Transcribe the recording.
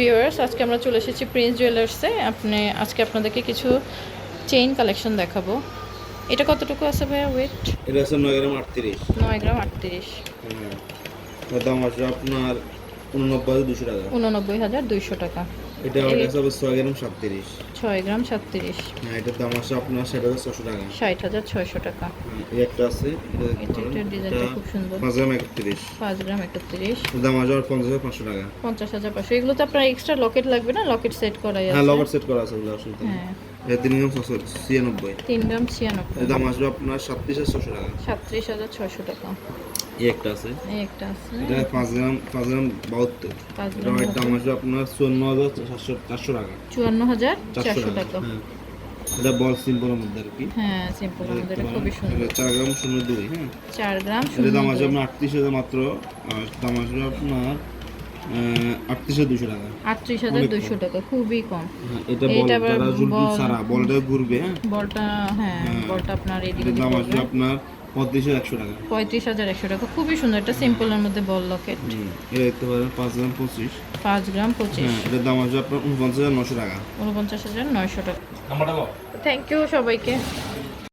Viewers আজকে আমরা চলে এসেছি প্রিন্স জুয়েলার্সে আপনি আজকে আপনাদেরকে কিছু চেইন কালেকশন দেখাবো। এটা কতটুকু আছে ভাইয়া ওয়েট এটা আছে নয় গ্রাম আটত্রিশ। নয় গ্রাম আটত্রিশ। হ্যাঁ। দাম আছে আপনার উননব্বই দুশো টাকা। উননব্বই হাজার দুইশো টাকা। এটা আমার কাছে হবে ছয় গ্রাম সাতত্রিশ। ছয় গ্রাম সাতত্রিশ। হ্যাঁ এটার দাম আছে আপনার ষাট হাজার ছশো টাকা। ষাট হাজার ছয়শো টাকা। হ্যাঁ, এই একটা আছে এটা ডিজাইনটা খুব সুন্দর। পাঁচ গ্রাম একত্রিশ। পাঁচ গ্রাম একত্রিশ। এর দাম আছে আমার পঞ্চাশ হাজার পাঁচশো টাকা। পঞ্চাশ হাজার পাঁচশো। এগুলো তো আপনার এক্সট্রা লকেট লাগবে না? লকেট সেট হ্যাঁ আছে। লবার সেট করা আছে ওগুলো অসুবিধা হ্যাঁ। তিন গ্রাম ছশো ছিয়ানব্বই। তিন গ্রাম ছিয়ানব্বই। এর দাম আসবে আপনার সাতত্রিশ হাজার ছশো টাকা। সাতত্রিশ হাজার ছয়শো টাকা। এই একটা আছে। এই একটা এটা গ্রাম গ্রাম এর দাম আসবে আপনার টাকা। টাকা হ্যাঁ। এটা বল সিম্পলের মধ্যে আর কি। হ্যাঁ এটা খুবই সুন্দর। গ্রাম শূন্য দুই হ্যাঁ। চার গ্রাম এটা দাম শূন্য আসবে আপনার আটত্রিশ হাজার মাত্র আর দাম আসবে আপনার আটত্রিশ দুশো টাকা। আটত্রিশ হাজার দুইশো টাকা খুবই কম। এটা বলটা ঘুরবে হ্যাঁ। বলটা হ্যাঁ হ্যাঁ। বলটা আপনার এদিকে দাম আসবে আপনার পঁয়ত্রিশ হাজার একশো টাকা। পঁয়ত্রিশ হাজার একশো টাকা। খুবই সুন্দর এটা সিম্পলের মধ্যে বল লকেট হুম, এটা দেখতে পারেন পাঁচ গ্রাম পঁচিশ। পাঁচ গ্রাম পঁচিশ। হ্যাঁ এটার দাম আসবে আপনার উনপঞ্চাশ হাজার নশো টাকা। উনপঞ্চাশ হাজার নয়শো টাকা। থ্যাংক ইউ সবাইকে।